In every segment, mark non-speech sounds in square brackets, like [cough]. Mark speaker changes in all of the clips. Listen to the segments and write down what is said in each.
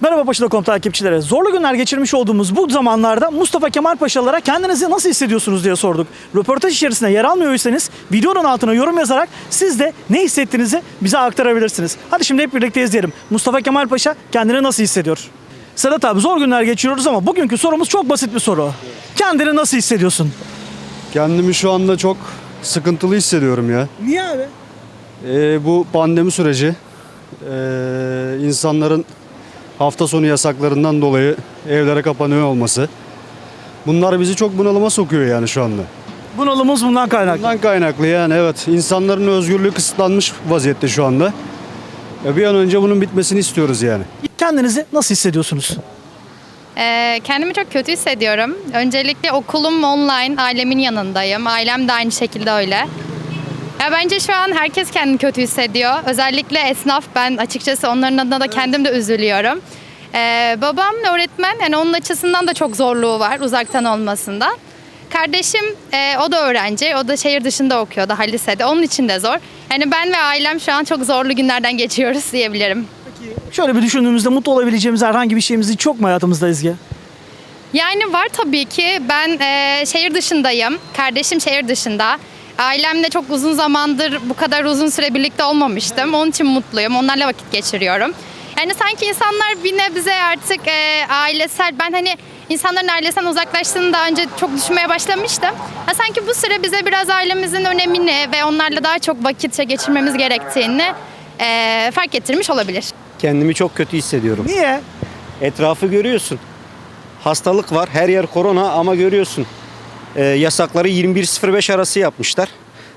Speaker 1: Merhaba Paşa.com takipçileri. Zorlu günler geçirmiş olduğumuz bu zamanlarda Mustafa Kemal Paşalara kendinizi nasıl hissediyorsunuz diye sorduk. Röportaj içerisinde yer almıyorsanız videonun altına yorum yazarak siz de ne hissettiğinizi bize aktarabilirsiniz. Hadi şimdi hep birlikte izleyelim. Mustafa Kemal Paşa kendini nasıl hissediyor? Sedat abi zor günler geçiriyoruz ama bugünkü sorumuz çok basit bir soru. Kendini nasıl hissediyorsun?
Speaker 2: Kendimi şu anda çok sıkıntılı hissediyorum ya.
Speaker 1: Niye abi?
Speaker 2: Ee, bu pandemi süreci ee, insanların hafta sonu yasaklarından dolayı evlere kapanıyor olması. Bunlar bizi çok bunalıma sokuyor yani şu anda.
Speaker 1: Bunalımız bundan kaynaklı.
Speaker 2: Bundan kaynaklı yani evet insanların özgürlüğü kısıtlanmış vaziyette şu anda. E, bir an önce bunun bitmesini istiyoruz yani.
Speaker 1: Kendinizi nasıl hissediyorsunuz?
Speaker 3: Ee, kendimi çok kötü hissediyorum. Öncelikle okulum online, ailemin yanındayım. Ailem de aynı şekilde öyle. Ya bence şu an herkes kendini kötü hissediyor. Özellikle esnaf. Ben açıkçası onların adına da kendim de üzülüyorum. Ee, babam öğretmen. Yani onun açısından da çok zorluğu var uzaktan olmasında. Kardeşim e, o da öğrenci. O da şehir dışında okuyor daha lisede. Onun için de zor. Yani ben ve ailem şu an çok zorlu günlerden geçiyoruz diyebilirim.
Speaker 1: Şöyle bir düşündüğümüzde mutlu olabileceğimiz herhangi bir şeyimiz çok mu hayatımızda Ezgi?
Speaker 3: Yani var tabii ki. Ben e, şehir dışındayım. Kardeşim şehir dışında. Ailemle çok uzun zamandır bu kadar uzun süre birlikte olmamıştım. Onun için mutluyum. Onlarla vakit geçiriyorum. Yani sanki insanlar bir nebze artık e, ailesel... Ben hani insanların ailesinden uzaklaştığını daha önce çok düşünmeye başlamıştım. Ha, sanki bu süre bize biraz ailemizin önemini ve onlarla daha çok vakit geçirmemiz gerektiğini e, fark ettirmiş olabilir.
Speaker 4: Kendimi çok kötü hissediyorum.
Speaker 1: Niye?
Speaker 4: Etrafı görüyorsun. Hastalık var. Her yer korona ama görüyorsun. Ee, yasakları 21.05 arası yapmışlar.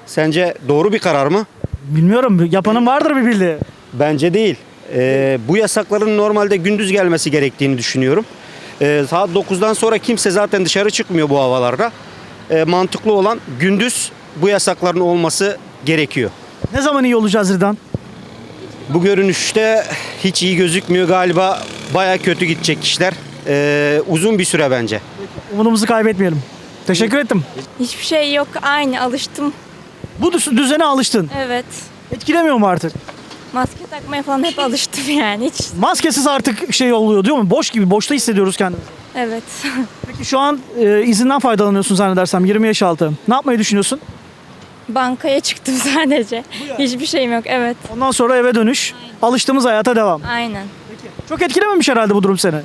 Speaker 4: Sence doğru bir karar mı?
Speaker 1: Bilmiyorum. Yapanın vardır bir bildiği.
Speaker 4: Bence değil. Ee, bu yasakların normalde gündüz gelmesi gerektiğini düşünüyorum. Ee, saat 9'dan sonra kimse zaten dışarı çıkmıyor bu havalarda. Ee, mantıklı olan gündüz bu yasakların olması gerekiyor.
Speaker 1: Ne zaman iyi olacağız Ridan?
Speaker 4: Bu görünüşte hiç iyi gözükmüyor galiba. Baya kötü gidecek işler. Ee, uzun bir süre bence.
Speaker 1: Umudumuzu kaybetmeyelim. Teşekkür ettim.
Speaker 5: Hiçbir şey yok aynı alıştım.
Speaker 1: Bu düz- düzene alıştın.
Speaker 5: Evet.
Speaker 1: Etkilemiyor mu artık?
Speaker 5: Maske takmaya falan hep alıştım yani hiç.
Speaker 1: Maskesiz artık şey oluyor diyor mu? Boş gibi, boşta hissediyoruz kendimizi.
Speaker 5: Evet. [laughs]
Speaker 1: Peki şu an e, izinden faydalanıyorsun zannedersem 20 yaş altı. Ne yapmayı düşünüyorsun?
Speaker 5: Bankaya çıktım [laughs] sadece. Hiçbir şeyim yok evet.
Speaker 1: Ondan sonra eve dönüş, alıştığımız hayata devam.
Speaker 5: Aynen.
Speaker 1: Çok etkilememiş herhalde bu durum seni.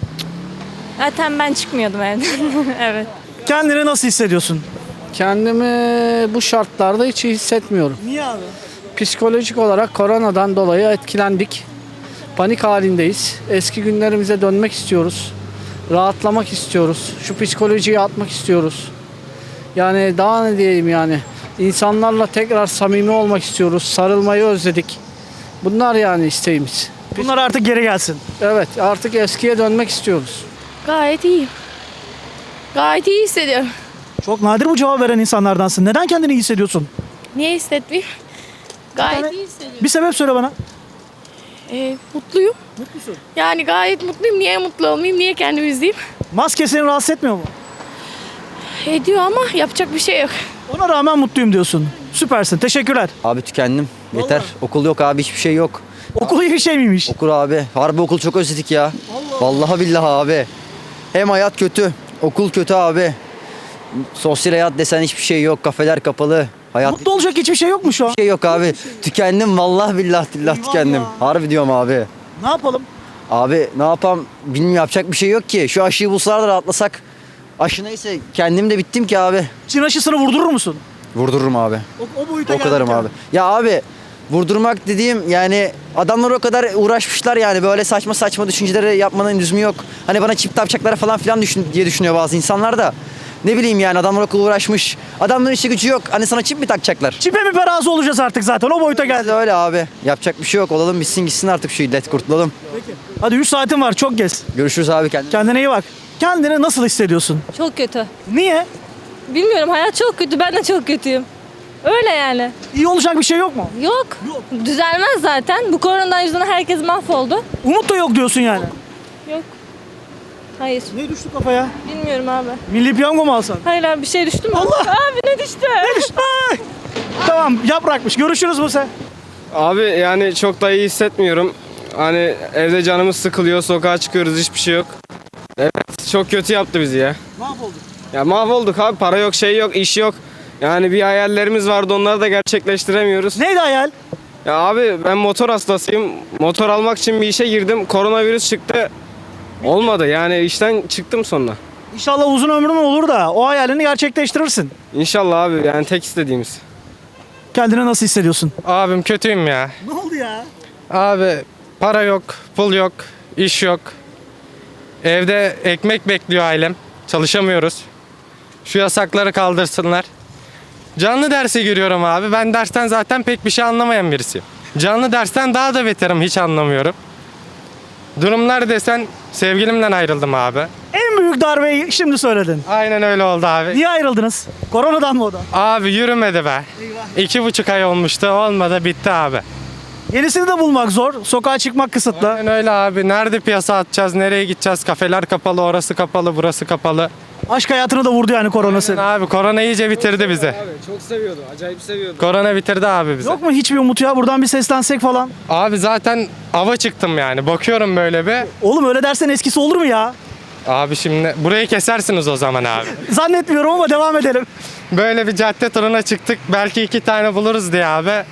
Speaker 5: Zaten ben çıkmıyordum evden. [laughs] evet.
Speaker 1: Kendini nasıl hissediyorsun?
Speaker 6: Kendimi bu şartlarda hiç iyi hissetmiyorum.
Speaker 1: Niye abi?
Speaker 6: Psikolojik olarak koronadan dolayı etkilendik. Panik halindeyiz. Eski günlerimize dönmek istiyoruz. Rahatlamak istiyoruz. Şu psikolojiyi atmak istiyoruz. Yani daha ne diyeyim yani. İnsanlarla tekrar samimi olmak istiyoruz. Sarılmayı özledik. Bunlar yani isteğimiz.
Speaker 1: Bunlar artık geri gelsin.
Speaker 6: Evet artık eskiye dönmek istiyoruz.
Speaker 7: Gayet iyiyim. Gayet iyi hissediyorum.
Speaker 1: Çok nadir bu cevap veren insanlardansın. Neden kendini iyi hissediyorsun?
Speaker 7: Niye hissetmeyeyim? Gayet
Speaker 1: tane-
Speaker 7: iyi hissediyorum.
Speaker 1: Bir sebep söyle bana.
Speaker 7: Ee, mutluyum.
Speaker 1: Mutlusun.
Speaker 7: Yani gayet mutluyum. Niye mutlu olmayayım? Niye kendimi üzeyim?
Speaker 1: Maske seni rahatsız etmiyor mu?
Speaker 7: Ediyor ama yapacak bir şey yok.
Speaker 1: Ona rağmen mutluyum diyorsun. Süpersin. Teşekkürler.
Speaker 8: Abi tükendim. Yeter. Okul yok abi hiçbir şey yok.
Speaker 1: Okul iyi bir şey miymiş?
Speaker 8: Okul abi. Harbi okul çok özledik ya. Vallahi billahi abi. Hem hayat kötü. Okul kötü abi. Sosyal hayat desen hiçbir şey yok. Kafeler kapalı. Hayat
Speaker 1: Mutlu olacak hiçbir şey yok mu şu an?
Speaker 8: hiçbir şey yok abi. Tükendim vallahi billahi dillah
Speaker 1: Eyvah
Speaker 8: tükendim. Harbi diyorum abi.
Speaker 1: Ne yapalım?
Speaker 8: Abi ne yapam bilmiyorum yapacak bir şey yok ki. Şu aşıyı bulsalar da rahatlasak. Aşı neyse kendim de bittim ki abi.
Speaker 1: Çin aşısını vurdurur musun?
Speaker 8: Vurdururum abi.
Speaker 1: O, o boyuta
Speaker 8: O kadarım
Speaker 1: geldik
Speaker 8: abi. Ya abi vurdurmak dediğim yani adamlar o kadar uğraşmışlar yani böyle saçma saçma düşünceleri yapmanın lüzumu yok. Hani bana çip takacaklar falan filan düşün, diye düşünüyor bazı insanlar da. Ne bileyim yani adamlar okul uğraşmış. Adamların işi gücü yok. Hani sana çip mi takacaklar?
Speaker 1: Çipe mi razı olacağız artık zaten o boyuta geldi.
Speaker 8: de öyle abi. Yapacak bir şey yok. Olalım bitsin gitsin artık şu illet kurtulalım.
Speaker 1: Hadi 3 saatin var çok gez.
Speaker 8: Görüşürüz abi kendine.
Speaker 1: Kendine iyi bak. Kendini nasıl hissediyorsun?
Speaker 9: Çok kötü.
Speaker 1: Niye?
Speaker 9: Bilmiyorum hayat çok kötü. Ben de çok kötüyüm. Öyle yani.
Speaker 1: İyi olacak bir şey yok mu?
Speaker 9: Yok. Düzelmez zaten. Bu koronadan yüzünden herkes mahvoldu.
Speaker 1: Umut da yok diyorsun yani.
Speaker 9: Yok. Hayır.
Speaker 1: Ne düştü kafaya?
Speaker 9: Bilmiyorum abi.
Speaker 1: Milli piyango mu alsan?
Speaker 9: Hayır abi bir şey düştü mü?
Speaker 1: Allah!
Speaker 9: Abi ne düştü?
Speaker 1: Ay! Tamam yaprakmış. Görüşürüz Buse.
Speaker 10: Abi yani çok da iyi hissetmiyorum. Hani evde canımız sıkılıyor, sokağa çıkıyoruz, hiçbir şey yok. Evet, çok kötü yaptı bizi ya.
Speaker 1: Mahvolduk.
Speaker 10: Ya mahvolduk abi, para yok, şey yok, iş yok. Yani bir hayallerimiz vardı, onları da gerçekleştiremiyoruz.
Speaker 1: Neydi hayal?
Speaker 10: Ya abi ben motor hastasıyım. Motor almak için bir işe girdim. Koronavirüs çıktı. Olmadı yani işten çıktım sonra.
Speaker 1: İnşallah uzun ömrün olur da o hayalini gerçekleştirirsin.
Speaker 10: İnşallah abi yani tek istediğimiz.
Speaker 1: Kendini nasıl hissediyorsun?
Speaker 11: Abim kötüyüm ya.
Speaker 1: Ne oldu ya?
Speaker 11: Abi para yok, pul yok, iş yok. Evde ekmek bekliyor ailem. Çalışamıyoruz. Şu yasakları kaldırsınlar. Canlı derse giriyorum abi. Ben dersten zaten pek bir şey anlamayan birisiyim. Canlı dersten daha da beterim hiç anlamıyorum. Durumlar desen sevgilimden ayrıldım abi.
Speaker 1: En büyük darbeyi şimdi söyledin.
Speaker 11: Aynen öyle oldu abi.
Speaker 1: Niye ayrıldınız? Koronadan mı o da?
Speaker 11: Abi yürümedi be. İki buçuk ay olmuştu olmadı bitti abi.
Speaker 1: Yenisini de bulmak zor. Sokağa çıkmak kısıtlı.
Speaker 11: Aynen öyle abi. Nerede piyasa atacağız? Nereye gideceğiz? Kafeler kapalı, orası kapalı, burası kapalı.
Speaker 1: Aşk hayatını da vurdu yani koronası.
Speaker 11: Abi korona iyice bitirdi bizi.
Speaker 10: Abi çok seviyordu, acayip seviyordu.
Speaker 11: Korona bitirdi abi bizi.
Speaker 1: Yok mu hiçbir umut ya? Buradan bir seslensek falan.
Speaker 11: Abi zaten ava çıktım yani. Bakıyorum böyle bir.
Speaker 1: Oğlum öyle dersen eskisi olur mu ya?
Speaker 11: Abi şimdi burayı kesersiniz o zaman abi. [laughs]
Speaker 1: Zannetmiyorum ama devam edelim.
Speaker 11: Böyle bir cadde turuna çıktık. Belki iki tane buluruz diye abi.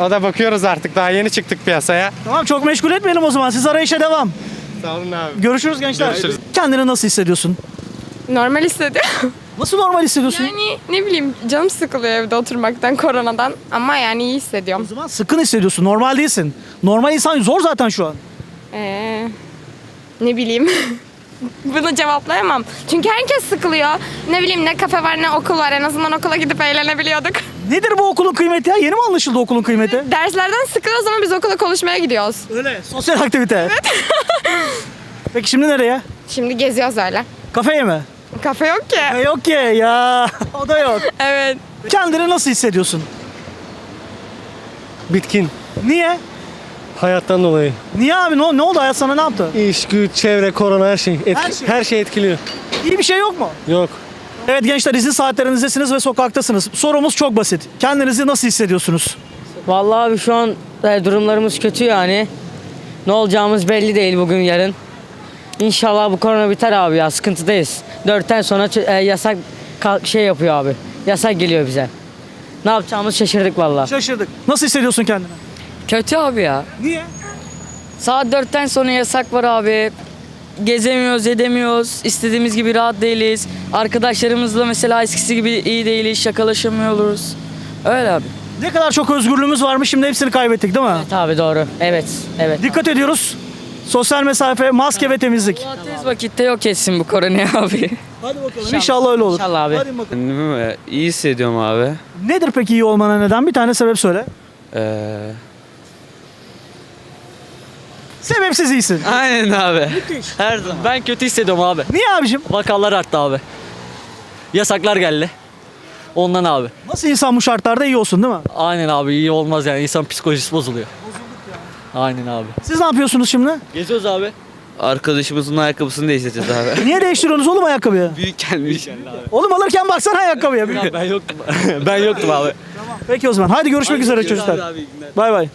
Speaker 11: O da bakıyoruz artık. Daha yeni çıktık piyasaya.
Speaker 1: Tamam çok meşgul etmeyelim o zaman. Siz arayışa devam.
Speaker 11: Sağ olun abi.
Speaker 1: Görüşürüz gençler.
Speaker 11: Görüşürüz.
Speaker 1: Kendini nasıl hissediyorsun?
Speaker 7: Normal hissediyorum.
Speaker 1: Nasıl normal hissediyorsun?
Speaker 7: Yani ne bileyim canım sıkılıyor evde oturmaktan koronadan ama yani iyi
Speaker 1: O
Speaker 7: hissediyorum.
Speaker 1: zaman sıkın hissediyorsun. Normal değilsin. Normal insan zor zaten şu an.
Speaker 7: Ee, ne bileyim. [laughs] Bunu cevaplayamam. Çünkü herkes sıkılıyor. Ne bileyim ne kafe var ne okul var. En azından okula gidip eğlenebiliyorduk.
Speaker 1: Nedir bu okulun kıymeti ya? Yeni mi anlaşıldı okulun kıymeti?
Speaker 7: Derslerden sıkılıyoruz ama biz okula konuşmaya gidiyoruz.
Speaker 1: Öyle. Sosyal aktivite. [laughs] Peki şimdi nereye?
Speaker 7: Şimdi geziyoruz öyle.
Speaker 1: Kafeye mi?
Speaker 7: Kafe yok ki.
Speaker 1: E, yok ki ya. [laughs] O da yok.
Speaker 7: Evet.
Speaker 1: Kendini nasıl hissediyorsun?
Speaker 12: Bitkin.
Speaker 1: Niye?
Speaker 12: Hayattan dolayı.
Speaker 1: Niye abi? Ne, ne oldu? Hayat sana ne yaptı?
Speaker 12: İş, güç, çevre, korona her şey. Etki-
Speaker 1: Her şey.
Speaker 12: her şey etkiliyor.
Speaker 1: İyi bir şey yok mu?
Speaker 12: Yok.
Speaker 1: Evet gençler izin saatlerinizdesiniz ve sokaktasınız. Sorumuz çok basit. Kendinizi nasıl hissediyorsunuz?
Speaker 9: Vallahi abi şu an e, durumlarımız kötü yani. Ne olacağımız belli değil bugün yarın. İnşallah bu korona biter abi ya sıkıntıdayız. Dörtten sonra e, yasak şey yapıyor abi. Yasak geliyor bize. Ne yapacağımızı şaşırdık vallahi.
Speaker 1: Şaşırdık. Nasıl hissediyorsun kendini?
Speaker 9: Kötü abi ya.
Speaker 1: Niye?
Speaker 9: Saat dörtten sonra yasak var abi. Gezemiyoruz, edemiyoruz. İstediğimiz gibi rahat değiliz. Arkadaşlarımızla mesela eskisi gibi iyi değiliz. Şakalaşamıyoruz. Öyle abi.
Speaker 1: Ne kadar çok özgürlüğümüz varmış şimdi hepsini kaybettik değil mi?
Speaker 9: Evet abi doğru. Evet. Evet.
Speaker 1: Dikkat ediyoruz. Sosyal mesafe, maske ve temizlik.
Speaker 9: Allah tez vakitte yok etsin bu koronayı [laughs] abi.
Speaker 1: Hadi bakalım. İnşallah öyle olur.
Speaker 9: İnşallah abi.
Speaker 1: Hadi bakalım.
Speaker 13: Kendimi iyi hissediyorum abi.
Speaker 1: Nedir peki iyi olmana neden? Bir tane sebep söyle.
Speaker 13: Ee,
Speaker 1: Sebepsiz iyisin.
Speaker 13: aynen abi.
Speaker 8: Her zaman. Ben kötü hissediyorum abi.
Speaker 1: Niye abicim?
Speaker 8: Vakalar arttı abi. Yasaklar geldi. Ondan abi.
Speaker 1: Nasıl insan bu şartlarda iyi olsun değil mi?
Speaker 8: Aynen abi iyi olmaz yani insan psikolojisi bozuluyor. Aynen abi.
Speaker 1: Siz ne yapıyorsunuz şimdi?
Speaker 8: Geziyoruz abi.
Speaker 13: Arkadaşımızın ayakkabısını değiştireceğiz abi. [laughs]
Speaker 1: Niye değiştiriyorsunuz oğlum ayakkabıyı?
Speaker 13: Büyük gelmiş.
Speaker 1: Oğlum alırken baksana ayakkabıya.
Speaker 8: ben yoktum. [laughs] ben yoktum abi.
Speaker 1: Peki o zaman. Hadi görüşmek üzere çocuklar. Bay bay.